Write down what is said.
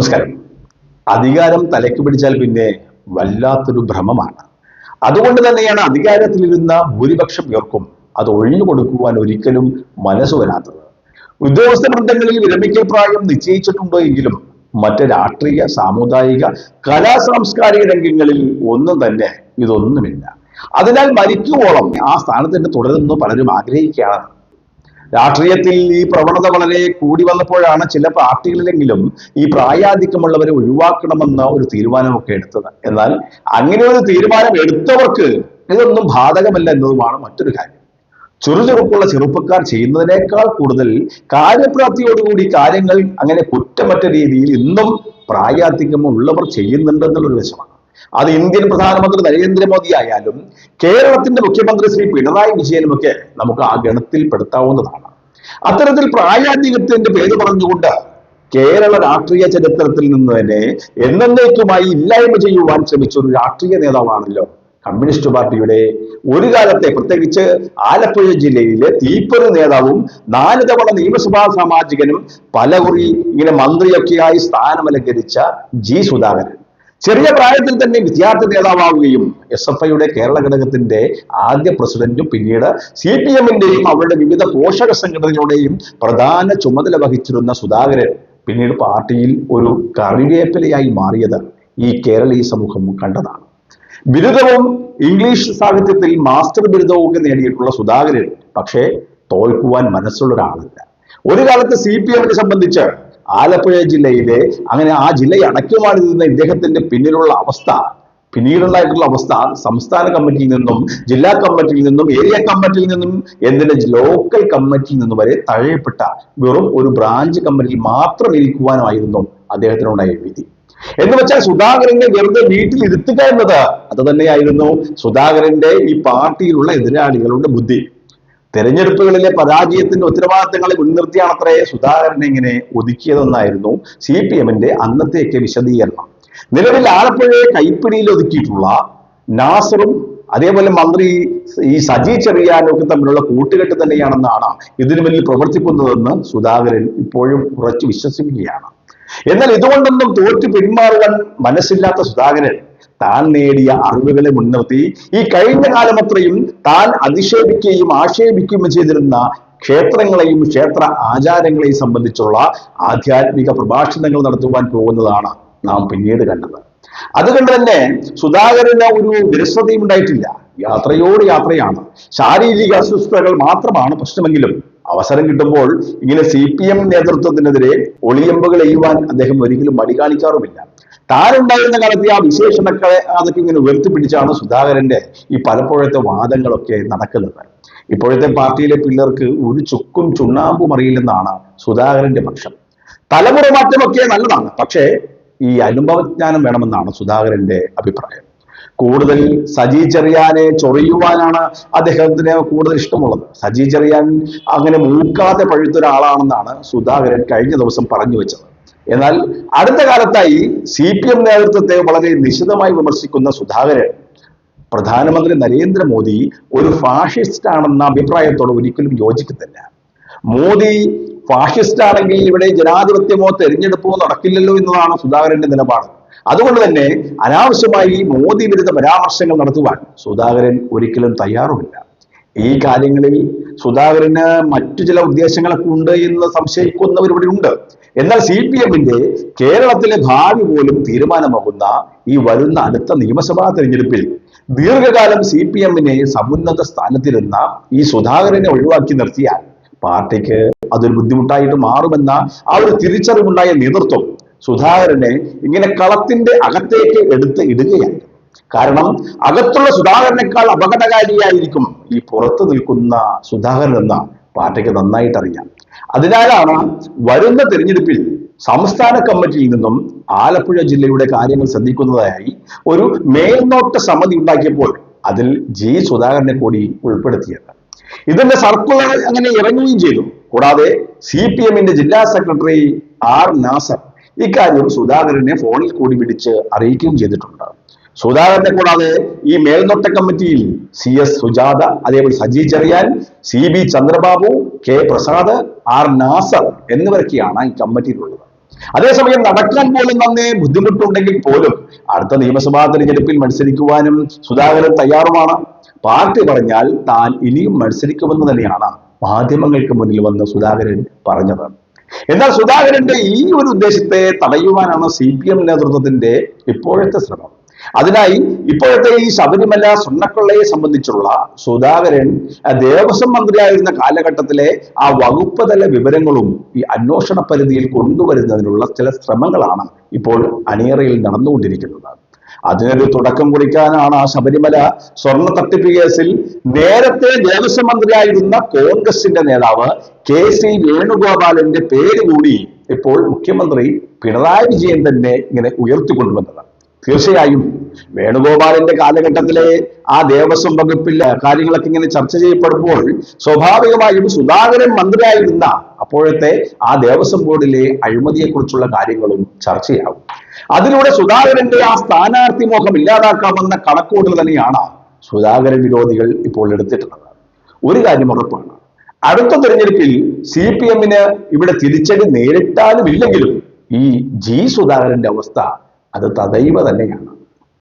നമസ്കാരം. അധികാരം തലയ്ക്ക് പിടിച്ചാൽ പിന്നെ വല്ലാത്തൊരു ഭ്രമമാണ്. അതുകൊണ്ട് തന്നെയാണ് അധികാരത്തിലിരുന്ന ഭൂരിപക്ഷം പേർക്കും അത് ഒഴിഞ്ഞു കൊടുക്കുവാൻ ഒരിക്കലും മനസ്സ് വരാത്തത്. ഉദ്യോഗസ്ഥ വൃന്ദങ്ങളിൽ വിരമിക്കൽ പ്രായം നിശ്ചയിച്ചിട്ടുണ്ടോ എങ്കിലും മറ്റ് രാഷ്ട്രീയ സാമുദായിക കലാ സാംസ്കാരിക രംഗങ്ങളിൽ ഒന്നും തന്നെ ഇതൊന്നുമില്ല. അതിനാൽ മരിക്കുവോളം ആ സ്ഥാനത്തിന് തുടരുന്നു പലരും ആഗ്രഹിക്കുകയാണ്. രാഷ്ട്രീയത്തിൽ ഈ പ്രവണത വളരെ കൂടി വന്നപ്പോഴാണ് ചില പാർട്ടികളിലെങ്കിലും ഈ പ്രായാധിക്യമുള്ളവരെ ഒഴിവാക്കണമെന്ന ഒരു തീരുമാനമൊക്കെ എടുത്തത്. എന്നാൽ അങ്ങനെ ഒരു തീരുമാനം എടുത്തവർക്ക് ഇതൊന്നും ബാധകമല്ല എന്നതുമാണ് മറ്റൊരു കാര്യം. ചുറുചുറുക്കുള്ള ചെറുപ്പക്കാർ ചെയ്യുന്നതിനേക്കാൾ കൂടുതൽ കാര്യപ്രാപ്തിയോടുകൂടി കാര്യങ്ങൾ അങ്ങനെ കുറ്റമറ്റ രീതിയിൽ ഇന്നും പ്രായാധിക്യം ഉള്ളവർ ചെയ്യുന്നുണ്ടെന്നുള്ളൊരു വശമാണ് അത് ഇന്ത്യൻ പ്രധാനമന്ത്രി നരേന്ദ്രമോദി ആയാലും കേരളത്തിന്റെ മുഖ്യമന്ത്രി ശ്രീ പിണറായി വിജയനുമൊക്കെ നമുക്ക് ആ ഗണത്തിൽ പെടുത്താവുന്നതാണ്. അത്തരത്തിൽ പ്രായാധിക്യത്തിന്റെ പേര് പറഞ്ഞുകൊണ്ട് കേരള രാഷ്ട്രീയ ചരിത്രത്തിൽ നിന്ന് തന്നെ എന്നേക്കുമായി ഇല്ലായ്മ ചെയ്യുവാൻ ശ്രമിച്ച ഒരു രാഷ്ട്രീയ നേതാവാണല്ലോ കമ്മ്യൂണിസ്റ്റ് പാർട്ടിയുടെ ഒരു കാലത്തെ പ്രത്യേകിച്ച് ആലപ്പുഴ ജില്ലയിലെ തീപ്പൊരു നേതാവും നാല് തവണ നിയമസഭാ സാമാജികനും പലകുറി ഇങ്ങനെ മന്ത്രിയൊക്കെയായി സ്ഥാനമലങ്കരിച്ച ജി സുധാകരൻ. ചെറിയ പ്രായത്തിൽ തന്നെ വിദ്യാർത്ഥി നേതാവാവുകയും എസ് എഫ് ഐയുടെ കേരള ഘടകത്തിന്റെ ആദ്യ പ്രസിഡന്റും പിന്നീട് സി പി എമ്മിന്റെയും അവരുടെ വിവിധ പോഷക സംഘടനകളുടെയും പ്രധാന ചുമതല വഹിച്ചിരുന്ന സുധാകരൻ പിന്നീട് പാർട്ടിയിൽ ഒരു കറിവേപ്പിലയായി മാറിയത് ഈ കേരളീയ സമൂഹം കണ്ടതാണ്. ബിരുദവും ഇംഗ്ലീഷ് സാഹിത്യത്തിൽ മാസ്റ്റർ ബിരുദവും ഒക്കെ നേടിയിട്ടുള്ള സുധാകരൻ പക്ഷേ തോൽക്കുവാൻ മനസ്സുള്ള ഒരാളല്ല ഒരു കാലത്ത് സി പി എമ്മിനെ സംബന്ധിച്ച് ആലപ്പുഴ ജില്ലയിലെ അങ്ങനെ ആ ജില്ലയെ നിന്ന ഇദ്ദേഹത്തിന്റെ പിന്നിലുള്ള അവസ്ഥ. പിന്നീടുണ്ടായിട്ടുള്ള അവസ്ഥ സംസ്ഥാന കമ്മിറ്റിയിൽ നിന്നും ജില്ലാ കമ്മിറ്റിയിൽ നിന്നും ഏരിയ കമ്മിറ്റിയിൽ നിന്നും എന്തിന്റെ ലോക്കൽ കമ്മിറ്റിയിൽ നിന്നും വരെ തഴയപ്പെട്ട വെറും ഒരു ബ്രാഞ്ച് കമ്മിറ്റിയിൽ മാത്രം ഇരിക്കുവാനായിരുന്നു അദ്ദേഹത്തിനുണ്ടായ വിധി. എന്ന് വെച്ചാൽ സുധാകരനെ വെറുതെ വീട്ടിൽ ഇരുത്തുക എന്നത് അത് തന്നെയായിരുന്നു സുധാകരന്റെ ഈ പാർട്ടിയിലുള്ള എതിരാളികളുടെ ബുദ്ധി. തെരഞ്ഞെടുപ്പുകളിലെ പരാജയത്തിന്റെ ഉത്തരവാദിത്തങ്ങളെ മുൻനിർത്തിയാണത്രേ സുധാകരനെ ഇങ്ങനെ ഒതുക്കിയതെന്നായിരുന്നു സി പി എമ്മിന്റെ അന്നത്തെയൊക്കെ വിശദീകരണം. നിലവിൽ ആലപ്പുഴയെ കൈപ്പിടിയിൽ ഒതുക്കിയിട്ടുള്ള നാസറും അതേപോലെ മന്ത്രി ഈ സജി ചെറിയാനും ഒക്കെ തമ്മിലുള്ള കൂട്ടുകെട്ട് തന്നെയാണെന്നാണ് ഇതിനു മുന്നിൽ പ്രവർത്തിക്കുന്നതെന്ന് സുധാകരൻ ഇപ്പോഴും ഉറച്ചു വിശ്വസിക്കുകയാണ്. എന്നാൽ ഇതുകൊണ്ടൊന്നും തോറ്റു പിന്മാറുവാൻ മനസ്സില്ലാത്ത സുധാകരൻ താൻ നേടിയ അറിവുകളെ മുൻനിർത്തി. ഈ കഴിഞ്ഞ കാലമത്രയും താൻ അധിക്ഷേപിക്കുകയും ആക്ഷേപിക്കുകയും ചെയ്തിരുന്ന ക്ഷേത്രങ്ങളെയും ക്ഷേത്ര ആചാരങ്ങളെയും സംബന്ധിച്ചുള്ള ആധ്യാത്മിക പ്രഭാഷണങ്ങൾ നടത്തുവാൻ പോകുന്നതാണ് നാം പിന്നീട് കണ്ടത്. അതുകൊണ്ട് തന്നെ സുധാകരന് ഒരു വിരസതയും ഉണ്ടായിട്ടില്ല. യാത്രയോട് യാത്രയാണ്. ശാരീരിക അസ്വസ്ഥതകൾ മാത്രമാണ് പ്രശ്നമെങ്കിലും അവസരം കിട്ടുമ്പോൾ ഇങ്ങനെ സി പി എം നേതൃത്വത്തിനെതിരെ ഒളിയമ്പുകൾ എയ്യുവാൻ അദ്ദേഹം ഒരിക്കലും മടി കാണിക്കാറുമില്ല താനുണ്ടായിരുന്ന കാലത്ത് ആ വിശേഷണക്കളെ അതൊക്കെ ഇങ്ങനെ ഉയർത്തിപ്പിടിച്ചാണ് സുധാകരന്റെ ഈ പലപ്പോഴത്തെ വാദങ്ങളൊക്കെ നടക്കുന്നത്. ഇപ്പോഴത്തെ പാർട്ടിയിലെ പിള്ളേർക്ക് ഒരു ചുക്കും ചുണ്ണാമ്പും അറിയില്ലെന്നാണ് സുധാകരന്റെ പക്ഷം. തലമുറ മാറ്റമൊക്കെ നല്ലതാണ് പക്ഷേ ഈ അനുഭവജ്ഞാനം വേണമെന്നാണ് സുധാകരന്റെ അഭിപ്രായം. കൂടുതൽ സജി ചെറിയാനെ ചൊറിയുവാനാണ് അദ്ദേഹത്തിന് കൂടുതൽ ഇഷ്ടമുള്ളത്. സജി ചെറിയാൻ അങ്ങനെ മൂക്കാതെ പഴുത്ത ഒരാളാണെന്നാണ് സുധാകരൻ കഴിഞ്ഞ ദിവസം പറഞ്ഞു വെച്ചത്. എന്നാൽ അടുത്ത കാലത്തായി സി പി എം നേതൃത്വത്തെ വളരെ നിശിതമായി വിമർശിക്കുന്ന സുധാകരൻ പ്രധാനമന്ത്രി നരേന്ദ്രമോദി ഒരു ഫാഷിസ്റ്റ് ആണെന്ന അഭിപ്രായത്തോട് ഒരിക്കലും യോജിക്കുന്നില്ല മോദി ഫാഷിസ്റ്റ് ആണെങ്കിൽ ഇവിടെ ജനാധിപത്യമോ തെരഞ്ഞെടുപ്പോ നടക്കില്ലല്ലോ എന്നതാണ് സുധാകരന്റെ നിലപാട്. അതുകൊണ്ട് തന്നെ അനാവശ്യമായി മോദി വിരുദ്ധ പരാമർശങ്ങൾ നടത്തുവാൻ സുധാകരൻ ഒരിക്കലും തയ്യാറുമില്ല. ഈ കാര്യങ്ങളിൽ സുധാകരന് മറ്റു ചില ഉദ്ദേശങ്ങളൊക്കെ ഉണ്ട് എന്ന് സംശയിക്കുന്നവരിവിടെ ഉണ്ട്. എന്നാൽ സി പി എമ്മിന്റെ കേരളത്തിലെ ഭാവി പോലും തീരുമാനമാകുന്ന ഈ വരുന്ന അടുത്ത നിയമസഭാ തെരഞ്ഞെടുപ്പിൽ ദീർഘകാലം സി പി എമ്മിനെ സമുന്നത സ്ഥാനത്തിരുന്ന ഈ സുധാകരനെ ഒഴിവാക്കി നിർത്തിയാൽ പാർട്ടിക്ക് അതൊരു ബുദ്ധിമുട്ടായിട്ട് മാറുമെന്ന ആ ഒരു തിരിച്ചറിവുണ്ടായ നേതൃത്വം സുധാകരനെ ഇങ്ങനെ കളത്തിന്റെ അകത്തേക്ക് എടുത്ത് ഇടുകയാണ്. കാരണം അകത്തുള്ള സുധാകരനേക്കാൾ അപകടകാരിയായിരിക്കും ഈ പുറത്തു നിൽക്കുന്ന സുധാകരൻ എന്ന പാർട്ടിക്ക് നന്നായിട്ട് അറിയാം അതിനാലാണ് വരുന്ന തിരഞ്ഞെടുപ്പിൽ സംസ്ഥാന കമ്മിറ്റിയിൽ നിന്നും ആലപ്പുഴ ജില്ലയുടെ കാര്യങ്ങൾ ശ്രദ്ധിക്കുന്നതായി ഒരു മേൽനോട്ട സമിതി ഉണ്ടാക്കിയപ്പോൾ അതിൽ ജി സുധാകരനെ കൂടി ഉൾപ്പെടുത്തിയത്. ഇതിന്റെ സർക്കുലർ അങ്ങനെ ഇറങ്ങുകയും ചെയ്തു. കൂടാതെ സി പി എമ്മിന്റെ ജില്ലാ സെക്രട്ടറി ആർ നാസർ ഇക്കാര്യം സുധാകരനെ ഫോണിൽ കൂടി പിടിച്ച് അറിയിക്കുകയും ചെയ്തിട്ടുണ്ട്. സുധാകരനെ കൂടാതെ ഈ മേൽനോട്ട കമ്മിറ്റിയിൽ സി എസ് സുജാത അതേപോലെ Saji Cherian C B Chandrababu K Prasad R Nasar എന്നിവരൊക്കെയാണ് ഈ കമ്മിറ്റിയിലുള്ളത്. അതേസമയം നടക്കാൻ പോലും നന്നേ ബുദ്ധിമുട്ടുണ്ടെങ്കിൽ പോലും അടുത്ത നിയമസഭാ തെരഞ്ഞെടുപ്പിൽ മത്സരിക്കുവാനും സുധാകരൻ തയ്യാറുമാണ്. പാർട്ടി പറഞ്ഞാൽ താൻ ഇനിയും മത്സരിക്കുമെന്ന് തന്നെയാണ് മാധ്യമങ്ങൾക്ക് മുന്നിൽ വന്ന് സുധാകരൻ പറഞ്ഞത്. എന്നാൽ സുധാകരന്റെ ഈ ഒരു ഉദ്ദേശത്തെ തടയുവാനാണ് സി പി എം നേതൃത്വത്തിന്റെ ഇപ്പോഴത്തെ ശ്രമം. അതിനായി ഇപ്പോഴത്തെ ഈ ശബരിമല സ്വർണക്കൊള്ളയെ സംബന്ധിച്ചുള്ള സുധാകരൻ ദേവസ്വം മന്ത്രിയായിരുന്ന കാലഘട്ടത്തിലെ ആ വകുപ്പ് തല വിവരങ്ങളും ഈ അന്വേഷണ പരിധിയിൽ കൊണ്ടുവരുന്നതിനുള്ള ചില ശ്രമങ്ങളാണ് ഇപ്പോൾ അണിയറയിൽ നടന്നുകൊണ്ടിരിക്കുന്നത്. അതിനൊരു തുടക്കം കുറിക്കാനാണ് ആ ശബരിമല സ്വർണ തട്ടിപ്പ് കേസിൽ നേരത്തെ ദേവസ്വം മന്ത്രിയായിരുന്ന കോൺഗ്രസിന്റെ നേതാവ് കെ സി വേണുഗോപാലന്റെ പേര് കൂടി ഇപ്പോൾ മുഖ്യമന്ത്രി പിണറായി വിജയൻ തന്നെ ഇങ്ങനെ ഉയർത്തിക്കൊണ്ടുവന്നത് തീർച്ചയായും വേണുഗോപാലിന്റെ കാലഘട്ടത്തിലെ ആ ദേവസ്വം വകുപ്പിൽ കാര്യങ്ങളൊക്കെ ഇങ്ങനെ ചർച്ച ചെയ്യപ്പെടുമ്പോൾ സ്വാഭാവികമായും സുധാകരൻ മന്ത്രിയായിരുന്ന അപ്പോഴത്തെ ആ ദേവസ്വം ബോർഡിലെ അഴിമതിയെക്കുറിച്ചുള്ള കാര്യങ്ങളും ചർച്ചയാവും അതിലൂടെ സുധാകരന്റെ ആ സ്ഥാനാർത്ഥി മോഹം ഇല്ലാതാക്കാമെന്ന കണക്കുകൂട്ടൽ തന്നെയാണ് സുധാകരൻ വിരോധികൾ ഇപ്പോൾ എടുത്തിട്ടുള്ളത്. ഒരു കാര്യം ഉറപ്പാണ്. അടുത്ത തെരഞ്ഞെടുപ്പിൽ സി പി എമ്മിന് ഇവിടെ തിരിച്ചടി നേരിട്ടാലും ഇല്ലെങ്കിലും ഈ ജി സുധാകരന്റെ അവസ്ഥ അത് തദൈവ തന്നെയാണ്.